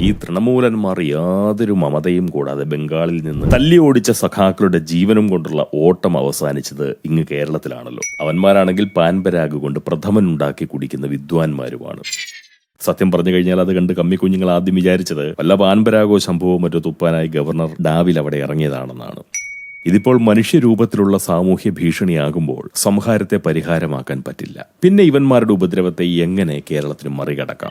ഈ തൃണമൂലന്മാർ യാതൊരു മമതയും കൂടാതെ ബംഗാളിൽ നിന്ന് തല്ലി ഓടിച്ച സഖാക്കളുടെ ജീവനും കൊണ്ടുള്ള ഓട്ടം അവസാനിച്ചത് ഇങ്ങ് കേരളത്തിലാണല്ലോ. അവന്മാരാണെങ്കിൽ പാൻപരാഗ് കൊണ്ട് പ്രഥമൻ ഉണ്ടാക്കി കുടിക്കുന്ന വിദ്വാൻമാരുമാണ്. സത്യം പറഞ്ഞു കഴിഞ്ഞാൽ അത് കണ്ട് കമ്മി കുഞ്ഞുങ്ങൾ ആദ്യം വിചാരിച്ചത് വല്ല പാൻപരാഗോ സംഭവം മറ്റോ തുപ്പാനായി ഗവർണർ ഡാവിൽ അവിടെ ഇറങ്ങിയതാണെന്നാണ്. ഇതിപ്പോൾ മനുഷ്യരൂപത്തിലുള്ള സാമൂഹ്യ ഭീഷണിയാകുമ്പോൾ സംഹാരത്തെ പരിഹാരമാക്കാൻ പറ്റില്ല. പിന്നെ ഇവന്മാരുടെ ഉപദ്രവത്തെ എങ്ങനെ കേരളത്തിന് മറികടക്കാം?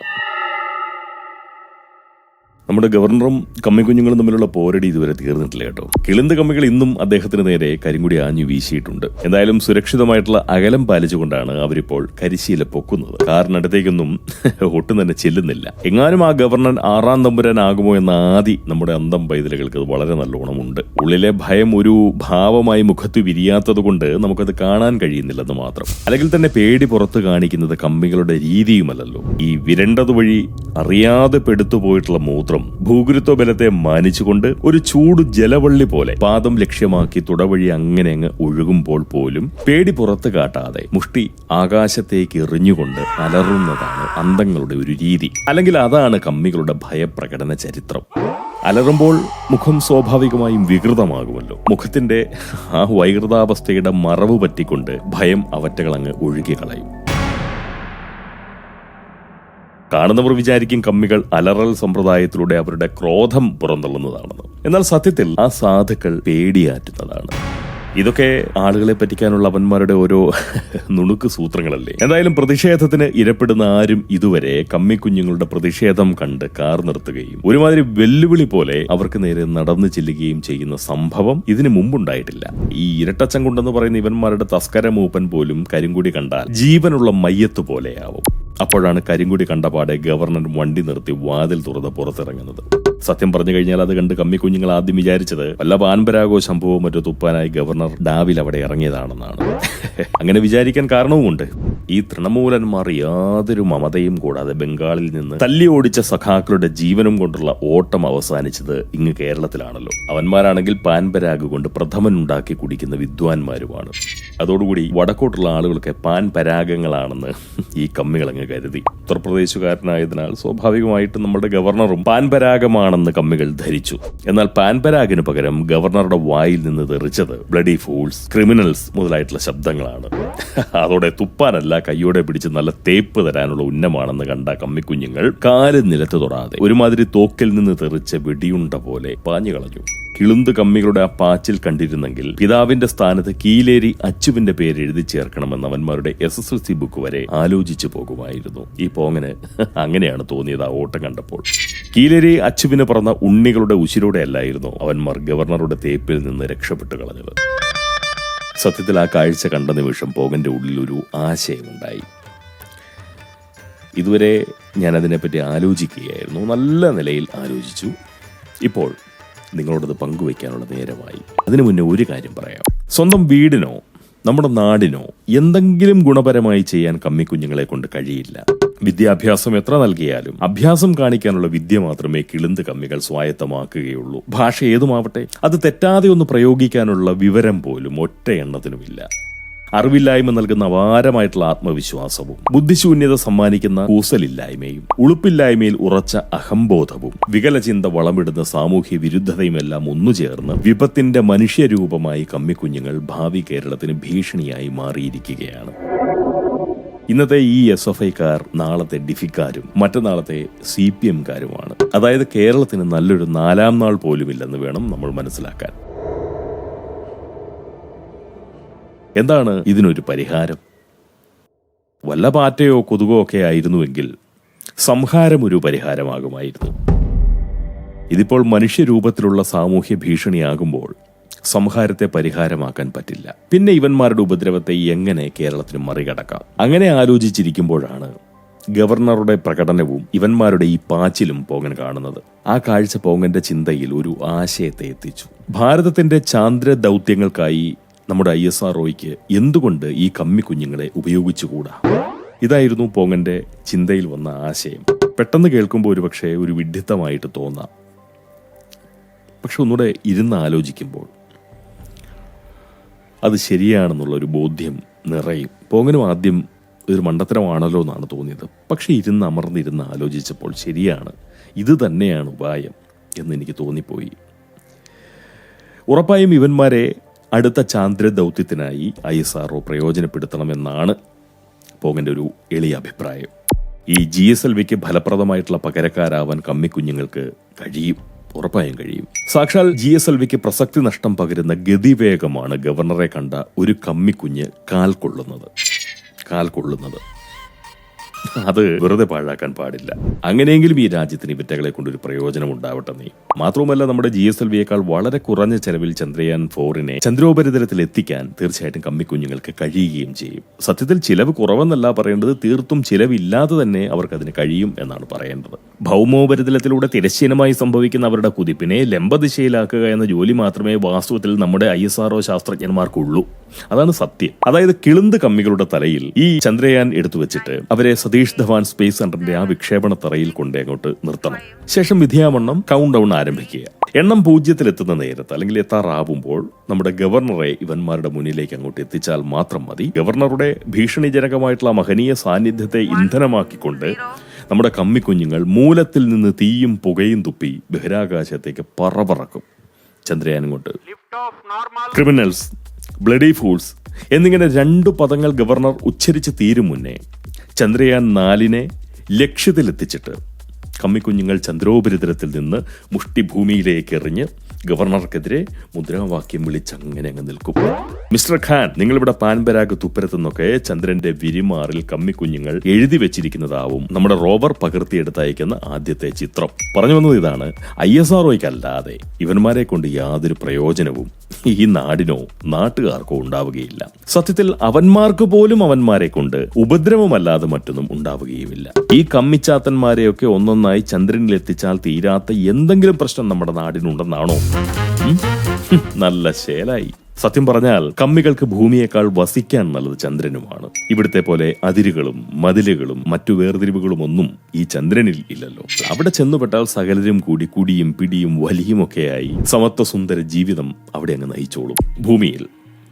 നമ്മുടെ ഗവർണറും കമ്മിക്കുഞ്ഞുങ്ങളും തമ്മിലുള്ള പോരടി ഇതുവരെ തീർന്നിട്ടില്ല കേട്ടോ. കിളിന്ത് കമ്മികൾ ഇന്നും അദ്ദേഹത്തിന് നേരെ കരിങ്കുടി ആഞ്ഞു വീശിയിട്ടുണ്ട്. എന്തായാലും സുരക്ഷിതമായിട്ടുള്ള അകലം പാലിച്ചുകൊണ്ടാണ് അവരിപ്പോൾ കരിശീല പൊക്കുന്നത്. കാറിനടുത്തേക്കൊന്നും ഒട്ടും തന്നെ ചെല്ലുന്നില്ല. എങ്ങാനും ആ ഗവർണർ ആറാം തമ്പുരാനാകുമോ എന്ന ആദി നമ്മുടെ അന്തം പൈതലുകൾക്ക് അത് വളരെ നല്ലോണമുണ്ട് ഉള്ളിലെ ഭയം ഒരു ഭാവമായി മുഖത്ത് വിരിയാത്തത് കൊണ്ട് നമുക്കത് കാണാൻ കഴിയുന്നില്ലെന്ന് മാത്രം. അല്ലെങ്കിൽ തന്നെ പേടി പുറത്ത് കാണിക്കുന്നത് കമ്മികളുടെ രീതിയുമല്ലല്ലോ. ഈ വിരണ്ടത് വഴി അറിയാതെ പെടുത്തുപോയിട്ടുള്ള മൂത്രം ഭൂഗുരുത്വ ബലത്തെ മാനിച്ചുകൊണ്ട് ഒരു ചൂട് ജലവള്ളി പോലെ പാദം ലക്ഷ്യമാക്കി തുടവഴി അങ്ങനെ അങ്ങ് ഒഴുകുമ്പോൾ പോലും പേടി പുറത്ത് കാട്ടാതെ മുഷ്ടി ആകാശത്തേക്ക് എറിഞ്ഞുകൊണ്ട് അലറുന്നതാണ് അന്തങ്ങളുടെ ഒരു രീതി. അല്ലെങ്കിൽ അതാണ് കമ്മികളുടെ ഭയപ്രകടന ചരിത്രം. അലറുമ്പോൾ മുഖം സ്വാഭാവികമായും വികൃതമാകുമല്ലോ. മുഖത്തിന്റെ ആ വൈകൃതാവസ്ഥയുടെ മറവ് പറ്റിക്കൊണ്ട് ഭയം അവറ്റകളങ്ങ് ഒഴുകി ഒഴുകിക്കളയും. കാണുന്നവർ വിചാരിക്കും കമ്മികൾ അലറൽ സമ്പ്രദായത്തിലൂടെ അവരുടെ ക്രോധം പുറന്തള്ളുന്നതാണെന്ന്. എന്നാൽ സത്യത്തിൽ ആ സാധുക്കൾ പേടിയാറ്റുന്നതാണ്. ഇതൊക്കെ ആളുകളെ പറ്റിക്കാനുള്ള അവന്മാരുടെ ഓരോ നുണുക്ക് സൂത്രങ്ങളല്ലേ. എന്തായാലും പ്രതിഷേധത്തിന് ഇരപ്പെടുന്ന ആരും ഇതുവരെ കമ്മിക്കുഞ്ഞുങ്ങളുടെ പ്രതിഷേധം കണ്ട് കാർ നിർത്തുകയും ഒരുമാതിരി വെല്ലുവിളി പോലെ അവർക്ക് നേരെ നടന്നു ചെല്ലുകയും ചെയ്യുന്ന സംഭവം ഇതിനു മുമ്പുണ്ടായിട്ടില്ല. ഈ ഇരട്ടച്ചം കൊണ്ടെന്ന് പറയുന്ന ഇവന്മാരുടെ തസ്കര മൂപ്പൻ പോലും കരിങ്കുടി കണ്ടാൽ ജീവനുള്ള മയ്യത്ത് പോലെയാവും. അപ്പോഴാണ് കരിങ്കുടി കണ്ടപാടെ ഗവർണർ വണ്ടി നിർത്തി വാതിൽ തുറന്ന് പുറത്തിറങ്ങുന്നത്. സത്യം പറഞ്ഞു കഴിഞ്ഞാൽ അത് കണ്ട് കമ്മി കുഞ്ഞുങ്ങൾ ആദ്യം വിചാരിച്ചത് വല്ല പാൻപരാഗോ സംഭവവും മറ്റോ തുപ്പാനായി ഗവർണർ ഡാവിൽ അവിടെ ഇറങ്ങിയതാണെന്നാണ്. അങ്ങനെ വിചാരിക്കാൻ കാരണവുമുണ്ട്. ഈ തൃണമൂലന്മാർ യാതൊരു മമതയും കൂടാതെ ബംഗാളിൽ നിന്ന് തല്ലി ഓടിച്ച സഖാക്കളുടെ ജീവനും കൊണ്ടുള്ള ഓട്ടം അവസാനിച്ചത് ഇങ്ങ് കേരളത്തിലാണല്ലോ. അവന്മാരാണെങ്കിൽ പാൻപരാഗ് കൊണ്ട് പ്രഥമൻ ഉണ്ടാക്കി കുടിക്കുന്ന വിദ്വാൻമാരുമാണ്. അതോടുകൂടി വടക്കോട്ടുള്ള ആളുകളൊക്കെ പാൻ പരാഗങ്ങളാണെന്ന് ഈ കമ്മികളങ്ങ് കരുതി. ഉത്തർപ്രദേശുകാരനായതിനാൽ സ്വാഭാവികമായിട്ടും നമ്മുടെ ഗവർണറും പാൻപരാഗമാണെന്ന് കമ്മികൾ ധരിച്ചു. എന്നാൽ പാൻപരാഗിന് പകരം ഗവർണറുടെ വായിൽ നിന്ന് തെറിച്ചത് ബ്ലഡി ഫൂൾസ് ക്രിമിനൽസ് മുതലായിട്ടുള്ള ശബ്ദങ്ങളാണ്. അതോടെ തുപ്പാനല്ല കയ്യോടെ പിടിച്ച് നല്ല തേപ്പ് തരാനുള്ള ഉന്നമാണെന്ന് കണ്ട കമ്മിക്കുഞ്ഞുങ്ങൾ കാൽ നിലത്ത് തൊടാതെ ഒരുമാതിരി തോക്കിൽ നിന്ന് തെറിച്ച് വെടിയുണ്ട പോലെ പാഞ്ഞു കളഞ്ഞു. കിളുന്ത് കമ്മികളുടെ ആ പാച്ചിൽ കണ്ടിരുന്നെങ്കിൽ പിതാവിന്റെ സ്ഥാനത്ത് കീലേരി അച്ചുവിന്റെ പേര് എഴുതി ചേർക്കണമെന്ന് അവന്മാരുടെ S S L C book വരെ ആലോചിച്ചു പോകുമായിരുന്നു. ഈ പോങ്ങന് അങ്ങനെയാണ് തോന്നിയത് ആ ഓട്ടം കണ്ടപ്പോൾ. കീലേരി അച്ചുവിന് പറഞ്ഞ ഉണ്ണികളുടെ ഉശിരോടെ അല്ലായിരുന്നു അവന്മാർ ഗവർണറുടെ തേപ്പിൽ നിന്ന് രക്ഷപ്പെട്ടു കളഞ്ഞത്. സത്യത്തിൽ ആ കാഴ്ച കണ്ട നിമിഷം പോകന്റെ ഉള്ളിലൊരു ആശയമുണ്ടായി. ഇതുവരെ ഞാൻ അതിനെപ്പറ്റി ആലോചിക്കുകയായിരുന്നു. നല്ല നിലയിൽ ആലോചിച്ചു. ഇപ്പോൾ നിങ്ങളോടത് പങ്കുവയ്ക്കാനുള്ള നേരമായി. അതിനു മുന്നേ ഒരു കാര്യം പറയാം. സ്വന്തം വീടിനോ നമ്മുടെ നാടിനോ എന്തെങ്കിലും ഗുണപരമായി ചെയ്യാൻ കമ്മിക്കുഞ്ഞുങ്ങളെ കൊണ്ട് കഴിയില്ല. വിദ്യാഭ്യാസം എത്ര നൽകിയാലും അഭ്യാസം കാണിക്കാനുള്ള വിദ്യ മാത്രമേ കിളിന്ത് കമ്മികൾ സ്വായത്തമാക്കുകയുള്ളൂ. ഭാഷ ഏതുമാവട്ടെ അത് തെറ്റാതെ ഒന്ന് പ്രയോഗിക്കാനുള്ള വിവരം പോലും ഒറ്റ എണ്ണത്തിനുമില്ല. അറിവില്ലായ്മ നൽകുന്ന അപാരമായിട്ടുള്ള ആത്മവിശ്വാസവും ബുദ്ധിശൂന്യത സമ്മാനിക്കുന്ന കൂസലില്ലായ്മയും ഉളുപ്പില്ലായ്മയിൽ ഉറച്ച അഹംബോധവും വികലചിന്ത വളമിടുന്ന സാമൂഹ്യ വിരുദ്ധതയുമെല്ലാം ഒന്നുചേർന്ന് വിപത്തിന്റെ മനുഷ്യരൂപമായി കമ്മിക്കുഞ്ഞുങ്ങൾ ഭാവി കേരളത്തിന് ഭീഷണിയായി മാറിയിരിക്കുകയാണ്. ഇന്നത്തെ ഈ എസ് എഫ് ഐക്കാർ നാളത്തെ ഡിഫിക്കാരും മറ്റന്നാളത്തെ സി പി എംകാരുമാണ്. അതായത് കേരളത്തിന് നല്ലൊരു നാലാം നാൾ പോലുമില്ലെന്ന് വേണം നമ്മൾ മനസ്സിലാക്കാൻ. എന്താണ് ഇതിനൊരു പരിഹാരം? വല്ല പാറ്റയോ കൊതുകോ ഒക്കെ ആയിരുന്നുവെങ്കിൽ സംഹാരം ഒരു പരിഹാരമാകുമായിരുന്നു. ഇതിപ്പോൾ മനുഷ്യരൂപത്തിലുള്ള സാമൂഹ്യ ഭീഷണിയാകുമ്പോൾ സംഹാരത്തെ പരിഹാരമാക്കാൻ പറ്റില്ല. പിന്നെ ഇവന്മാരുടെ ഉപദ്രവത്തെ എങ്ങനെ കേരളത്തിന് മറികടക്കാം? അങ്ങനെ ആലോചിച്ചിരിക്കുമ്പോഴാണ് ഗവർണറുടെ പ്രകടനവും ഇവന്മാരുടെ ഈ പാച്ചിലും പോങ്ങൻ കാണുന്നത്. ആ കാഴ്ച പോങ്ങന്റെ ചിന്തയിൽ ഒരു ആശയത്തെ എത്തിച്ചു. ഭാരതത്തിന്റെ ചാന്ദ്ര ദൗത്യങ്ങൾക്കായി നമ്മുടെ ഐ എസ് ആർ എന്തുകൊണ്ട് ഈ കമ്മി കുഞ്ഞുങ്ങളെ ഉപയോഗിച്ചുകൂടാ? ഇതായിരുന്നു പോങ്ങന്റെ ചിന്തയിൽ വന്ന ആശയം. പെട്ടെന്ന് കേൾക്കുമ്പോൾ ഒരുപക്ഷെ ഒരു വിഡ്ഢിത്തമായിട്ട് തോന്നാം. പക്ഷെ ഒന്നുകൂടെ ഇരുന്ന് ആലോചിക്കുമ്പോൾ അത് ശരിയാണെന്നുള്ള ഒരു ബോധ്യം നിറയും. പോങ്ങനും ആദ്യം ഒരു മണ്ടത്തരമാണല്ലോ എന്നാണ് തോന്നിയത്. പക്ഷെ ഇരുന്ന് അമർന്നിരുന്ന് ആലോചിച്ചപ്പോൾ ശരിയാണ്. ഇത് തന്നെയാണ് ഉപായം എന്ന് എനിക്ക് തോന്നിപ്പോയി. ഉറപ്പായും ഇവന്മാരെ അടുത്ത ചാന്ദ്ര ദൗത്യത്തിനായി ഐ എസ് ആർ പ്രയോജനപ്പെടുത്തണമെന്നാണ് പോങ്ങന്റെ ഒരു എളിയ അഭിപ്രായം. ഈ ജി എസ് എൽ വിക്ക് ഫലപ്രദമായിട്ടുള്ള പകരക്കാരാവാൻ കമ്മിക്കുഞ്ഞുങ്ങൾക്ക് കഴിയും. ഉറപ്പായും കഴിയും. സാക്ഷാൽ ജി എസ് എൽ വിക്ക് പ്രസക്തി നഷ്ടം പകരുന്ന ഗതിവേഗമാണ് ഗവർണറെ കണ്ട ഒരു കമ്മിക്കുഞ്ഞ് കാൽ കൊള്ളുന്നത് കാൽ കൊള്ളുന്നത് അത് വെറുതെ പാഴാക്കാൻ പാടില്ല. അങ്ങനെയെങ്കിലും ഈ രാജ്യത്തിന് ഇവറ്റകളെ കൊണ്ടൊരു പ്രയോജനം ഉണ്ടാവട്ടെ നീ. മാത്രവുമല്ല നമ്മുടെ ജി എസ് എൽ വിയേക്കാൾ വളരെ കുറഞ്ഞ ചെലവിൽ ചന്ദ്രയാൻ ഫോറിനെ ചന്ദ്രോപരിതലത്തിൽ എത്തിക്കാൻ തീർച്ചയായിട്ടും കമ്മിക്കുഞ്ഞുങ്ങൾക്ക് കഴിയുകയും ചെയ്യും. സത്യത്തിൽ ചിലവ് കുറവെന്നല്ല പറയേണ്ടത് തീർത്തും ചിലവില്ലാതെ തന്നെ അവർക്ക് അതിന് കഴിയും എന്നാണ് പറയേണ്ടത്. ഭൗമോപരിതലത്തിലൂടെ തിരശ്ചീനമായി സംഭവിക്കുന്ന അവരുടെ കുതിപ്പിനെ ലംബദിശയിലാക്കുക എന്ന ജോലി മാത്രമേ വാസ്തവത്തിൽ നമ്മുടെ ഐ എസ് ശാസ്ത്രജ്ഞന്മാർക്കുള്ളൂ. അതാണ് സത്യം. അതായത് കിളുന്ത് കമ്മികളുടെ തലയിൽ ഈ ചന്ദ്രയാൻ എടുത്തു വെച്ചിട്ട് അവരെ സതീഷ് ധവാൻ സ്പേസ് സെന്ററിന്റെ ആ വിക്ഷേപണ തറയിൽ കൊണ്ടേ അങ്ങോട്ട് നിർത്തണം. ശേഷം വിധിയാവണ്ണം കൗണ്ട് ഡൗൺ ആരംഭിക്കുക. എണ്ണം പൂജ്യത്തിലെത്തുന്ന നേരത്ത് അല്ലെങ്കിൽ എത്താറാവുമ്പോൾ നമ്മുടെ ഗവർണറെ ഇവന്മാരുടെ മുന്നിലേക്ക് അങ്ങോട്ട് എത്തിച്ചാൽ മാത്രം മതി. ഗവർണറുടെ ഭീഷണിജനകമായിട്ടുള്ള മഹനീയ സാന്നിധ്യത്തെ ഇന്ധനമാക്കിക്കൊണ്ട് നമ്മുടെ കമ്മിക്കുഞ്ഞുങ്ങൾ മൂലത്തിൽ നിന്ന് തീയും പുകയും തുപ്പി ബഹിരാകാശത്തേക്ക് പറപറക്കും ചന്ദ്രയാൻ കൊണ്ട് ക്രിമിനൽസ് ബ്ലഡി ഫൂൾസ് എന്നിങ്ങനെ രണ്ടു പദങ്ങൾ ഗവർണർ ഉച്ചരിച്ച് തീരും മുന്നേ ചന്ദ്രയാൻ നാലിനെ ലക്ഷ്യത്തിലെത്തിച്ചിട്ട് കമ്മിക്കുഞ്ഞുങ്ങൾ ചന്ദ്രോപരിതലത്തിൽ നിന്ന് മുഷ്ടിഭൂമിയിലേക്ക് എറിഞ്ഞ് ഗവർണർക്കെതിരെ മുദ്രാവാക്യം വിളിച്ച് അങ്ങനെ അങ്ങ് നിൽക്കും. മിസ്റ്റർ ഖാൻ നിങ്ങളിവിടെ പാൻപരാഗ് തുപ്പരത്തുനിന്നൊക്കെ ചന്ദ്രന്റെ വിരിമാറിൽ കമ്മിക്കുഞ്ഞുങ്ങൾ എഴുതി വെച്ചിരിക്കുന്നതാവും നമ്മുടെ റോവർ പകർത്തിയെടുത്തയക്കുന്ന ആദ്യത്തെ ചിത്രം. പറഞ്ഞു വന്നത് ഇതാണ്. ഐ എസ് ആർ അല്ലാതെ ഇവന്മാരെ കൊണ്ട് യാതൊരു പ്രയോജനവും ഈ നാടിനോ നാട്ടുകാർക്കോ ഉണ്ടാവുകയില്ല. സത്യത്തിൽ അവന്മാർക്ക് പോലും അവന്മാരെ കൊണ്ട് ഉപദ്രവമല്ലാതെ മറ്റൊന്നും ഉണ്ടാവുകയുമില്ല. ഈ കമ്മിച്ചാത്തന്മാരെയൊക്കെ ഒന്നൊന്നായി ചന്ദ്രനിൽ എത്തിച്ചാൽ തീരാത്ത എന്തെങ്കിലും പ്രശ്നം നമ്മുടെ നാടിനുണ്ടെന്നാണോ നല്ല ശേലായി. സത്യം പറഞ്ഞാൽ കമ്മികൾക്ക് ഭൂമിയേക്കാൾ വസിക്കാൻ നല്ലത് ചന്ദ്രനുമാണ്. ഇവിടുത്തെ പോലെ അതിരുകളും മതിലുകളും മറ്റു വേർതിരിവുകളും ഒന്നും ഈ ചന്ദ്രനിൽ ഇല്ലല്ലോ. അവിടെ ചെന്നുപെട്ടാൽ സകലരും കൂടി കുടിയും പിടിയും വലിയുമൊക്കെയായി സമത്വ സുന്ദര ജീവിതം അവിടെ അങ്ങ് നയിച്ചോളും. ഭൂമിയിൽ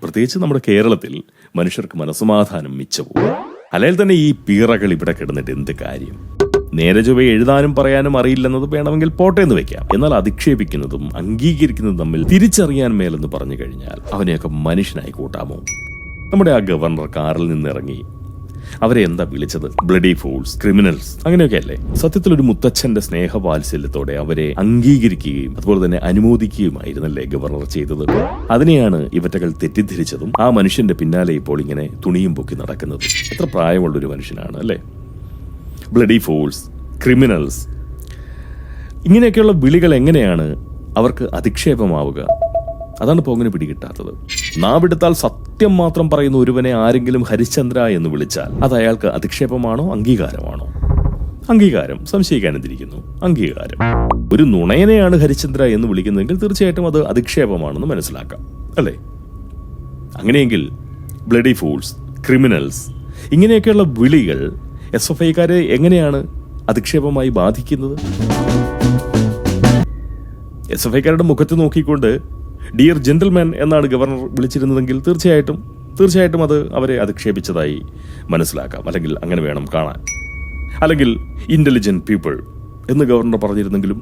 പ്രത്യേകിച്ച് നമ്മുടെ കേരളത്തിൽ മനുഷ്യർക്ക് മനസ്സമാധാനം മിച്ചവും അല്ലെങ്കിൽ തന്നെ ഈ പീറകൾ ഇവിടെ കിടന്നിട്ട് എന്ത് കാര്യം? നേരെ ചൊവ്വ എഴുതാനും പറയാനും അറിയില്ലെന്നത് വേണമെങ്കിൽ പോട്ടെ എന്ന് വെക്കാം. എന്നാൽ അധിക്ഷേപിക്കുന്നതും അംഗീകരിക്കുന്നതും തമ്മിൽ തിരിച്ചറിയാൻ മേലെന്ന് പറഞ്ഞു കഴിഞ്ഞാൽ അവനെയൊക്കെ മനുഷ്യനായി കൂട്ടാമോ? നമ്മുടെ ആ ഗവർണർ കാറിൽ നിന്നിറങ്ങി. അവരെ എന്താ വിളിച്ചത്? ബ്ലഡി ഫൂൾസ് ക്രിമിനൽസ് അങ്ങനെയൊക്കെ അല്ലേ? സത്യത്തിൽ ഒരു മുത്തച്ഛന്റെ സ്നേഹവാത്സല്യത്തോടെ അവരെ അംഗീകരിക്കുകയും അതുപോലെ തന്നെ അനുമോദിക്കുകയുമായിരുന്നല്ലേ ഗവർണർ ചെയ്തത്? അതിനെയാണ് ഇവറ്റകൾ തെറ്റിദ്ധരിച്ചതും ആ മനുഷ്യന്റെ പിന്നാലെ ഇപ്പോൾ ഇങ്ങനെ തുണിയും പൊക്കി നടക്കുന്നത്. എത്ര പ്രായമുള്ള ഒരു മനുഷ്യനാണ് അല്ലേ? ബ്ലഡി ഫോൾസ് ക്രിമിനൽസ് ഇങ്ങനെയൊക്കെയുള്ള വിളികൾ എങ്ങനെയാണ് അവർക്ക് അധിക്ഷേപമാവുക? അതാണ് പോങ്ങിന് പിടികിട്ടാത്തത്. നാവിടുത്താൽ സത്യം മാത്രം പറയുന്ന ഒരുവനെ ആരെങ്കിലും ഹരിശ്ചന്ദ്ര എന്ന് വിളിച്ചാൽ അത് അയാൾക്ക് അധിക്ഷേപമാണോ അംഗീകാരമാണോ? അംഗീകാരം സംശയിക്കാനെന്തിരിക്കുന്നു അംഗീകാരം. ഒരു നുണയനെയാണ് ഹരിശ്ചന്ദ്ര എന്ന് വിളിക്കുന്നതെങ്കിൽ തീർച്ചയായിട്ടും അത് അധിക്ഷേപമാണെന്ന് മനസ്സിലാക്കാം. അല്ലേ? അങ്ങനെയെങ്കിൽ ബ്ലഡി ഫൂൾസ് ക്രിമിനൽസ് ഇങ്ങനെയൊക്കെയുള്ള വിളികൾ എസ് എഫ് ഐക്കാരെ എങ്ങനെയാണ് അധിക്ഷേപമായി ബാധിക്കുന്നത്? എസ് എഫ് ഐക്കാരുടെ മുഖത്ത് നോക്കിക്കൊണ്ട് ഡിയർ ജെന്റിൽമാൻ എന്നാണ് ഗവർണർ വിളിച്ചിരുന്നതെങ്കിൽ തീർച്ചയായിട്ടും തീർച്ചയായിട്ടും അത് അവരെ അധിക്ഷേപിച്ചതായി മനസ്സിലാക്കാം. അല്ലെങ്കിൽ അങ്ങനെ വേണം കാണാൻ. അല്ലെങ്കിൽ ഇന്റലിജന്റ് പീപ്പിൾ എന്ന് ഗവർണർ പറഞ്ഞിരുന്നെങ്കിലും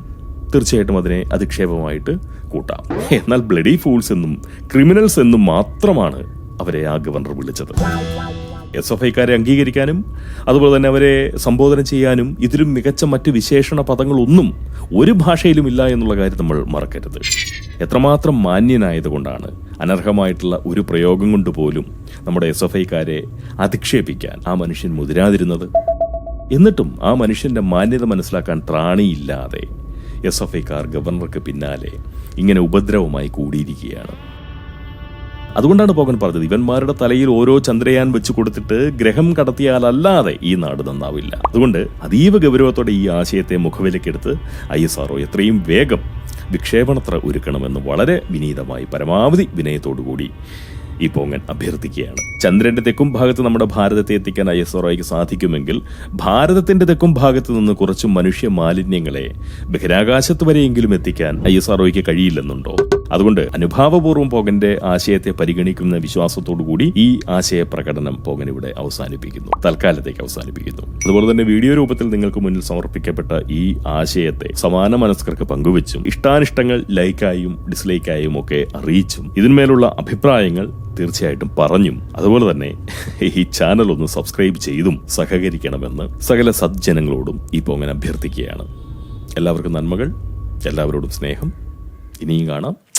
തീർച്ചയായിട്ടും അതിനെ അധിക്ഷേപമായിട്ട് കൂട്ടാം. എന്നാൽ ബ്ലഡി ഫൂൾസ് എന്നും ക്രിമിനൽസ് എന്നും മാത്രമാണ് അവരെ ആ ഗവർണർ വിളിച്ചത്. എസ് എഫ് ഐക്കാരെ അംഗീകരിക്കാനും അതുപോലെ തന്നെ അവരെ സംബോധന ചെയ്യാനും ഇതിലും മികച്ച മറ്റ് വിശേഷണ പദങ്ങളൊന്നും ഒരു ഭാഷയിലും ഇല്ല എന്നുള്ള കാര്യം നമ്മൾ മറക്കരുത്. എത്രമാത്രം മാന്യനായതുകൊണ്ടാണ് അനർഹമായിട്ടുള്ള ഒരു പ്രയോഗം കൊണ്ട് പോലും നമ്മുടെ എസ് എഫ് ഐക്കാരെ അധിക്ഷേപിക്കാൻ ആ മനുഷ്യൻ മുതിരാതിരുന്നത്? എന്നിട്ടും ആ മനുഷ്യന്റെ മാന്യത മനസ്സിലാക്കാൻ ത്രാണിയില്ലാതെ എസ് എഫ് ഐക്കാർ ഗവർണർക്ക് പിന്നാലെ ഇങ്ങനെ ഉപദ്രവമായി കൂടിയിരിക്കുകയാണ്. അതുകൊണ്ടാണ് പോകൻ പറഞ്ഞത്. ഇവന്മാരുടെ തലയിൽ ഓരോ ചന്ദ്രയാൻ വെച്ച് കൊടുത്തിട്ട് ഗ്രഹം കടത്തിയാലല്ലാതെ ഈ നാട് നന്നാവില്ല. അതുകൊണ്ട് അതീവ ഗൗരവത്തോടെ ഈ ആശയത്തെ മുഖവിലക്കെടുത്ത് ഐ എസ് ആർഒ എത്രയും വേഗം വിക്ഷേപണത്ര ഒരുക്കണമെന്ന് വളരെ വിനീതമായി പരമാവധി വിനയത്തോടുകൂടി ഈ പോങ്ങൻ അഭ്യർത്ഥിക്കുകയാണ്. ചന്ദ്രന്റെ തെക്കും ഭാഗത്ത് നമ്മുടെ ഭാരതത്തെ എത്തിക്കാൻ ഐ എസ് ആർഒയ്ക്ക് സാധിക്കുമെങ്കിൽ ഭാരതത്തിന്റെ തെക്കും ഭാഗത്ത് നിന്ന് കുറച്ച് മനുഷ്യ മാലിന്യങ്ങളെ ബഹിരാകാശത്ത് വരെയെങ്കിലും എത്തിക്കാൻ ഐ എസ് ആർഒയ്ക്ക് കഴിയില്ലെന്നുണ്ടോ? അതുകൊണ്ട് അനുഭാവപൂർവം പോകന്റെ ആശയത്തെ പരിഗണിക്കുന്ന വിശ്വാസത്തോടു കൂടി ഈ ആശയ പ്രകടനം പോകൻ ഇവിടെ അവസാനിപ്പിക്കുന്നു തൽക്കാലത്തേക്ക് അവസാനിപ്പിക്കുന്നു. അതുപോലെ തന്നെ വീഡിയോ രൂപത്തിൽ നിങ്ങൾക്ക് മുന്നിൽ സമർപ്പിക്കപ്പെട്ട ഈ ആശയത്തെ സമാന മനസ്കർക്ക് പങ്കുവച്ചും ഇഷ്ടാനിഷ്ടങ്ങൾ ലൈക്കായും ഡിസ്ലൈക്കായും ഒക്കെ അറിയിച്ചും ഇതിന്മേലുള്ള അഭിപ്രായങ്ങൾ തീർച്ചയായിട്ടും പറഞ്ഞും അതുപോലെ തന്നെ ഈ ചാനൽ ഒന്ന് സബ്സ്ക്രൈബ് ചെയ്തും സഹകരിക്കണമെന്ന് സകല സജ്ജനങ്ങളോടും ഈ പോങ്ങൻ അഭ്യർത്ഥിക്കുകയാണ്. എല്ലാവർക്കും നന്മകൾ എല്ലാവരോടും സ്നേഹം. ഇനിയും കാണാം.